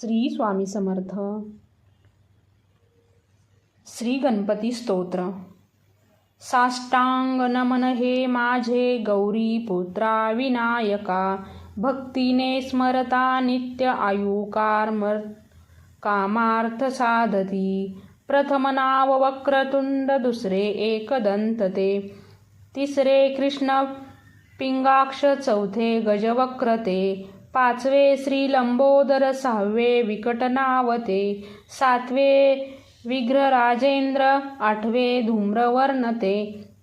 श्री स्वामी समर्थ. श्री गणपती स्तोत्र. साष्टांग नमन हे माझे गौरी पुत्रा विनायका भक्तीने स्मरता नित्य आयुकार कामार्थ साधती. प्रथम नाव वक्रतुंड दुसरे एकदंत ते तिसरे कृष्ण पिंगाक्ष चौथे गजवक्रते. पाचवे श्री लंबोदर सहावे विकटनावते सातवे विघ्रराजेंद्र आठवे धूम्रवर्णते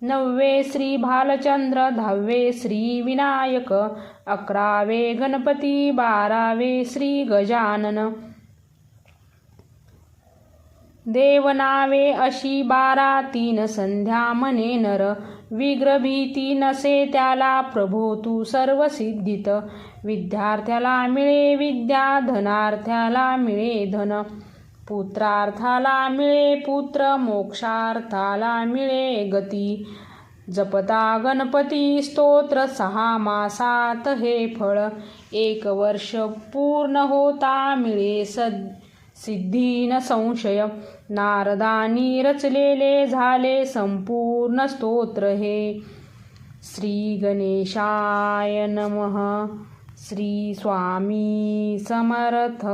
नववे श्री भालचंद्र दहावे श्री विनायक अकरावे गणपती बारावे श्री गजानन। देवनावे अशी बारा तीन संध्या मने नर. विग्रभीती नसे त्याला प्रभो तू सर्व सिद्धित विद्यार्थ्याला मिळे विद्या धनार्थ्याला मिळे धन. पुत्रार्थाला मिळे पुत्र मोक्षार्थाला मिळे गती. जपता गणपती स्तोत्र सहा मासात हे फळ. एक वर्ष पूर्ण होता मिळे सद सिद्धी न संशय नारदानी रचलेले झाले संपूर्ण स्तोत्र हे। श्री गणेशाय नमः। श्री स्वामी समर्थ।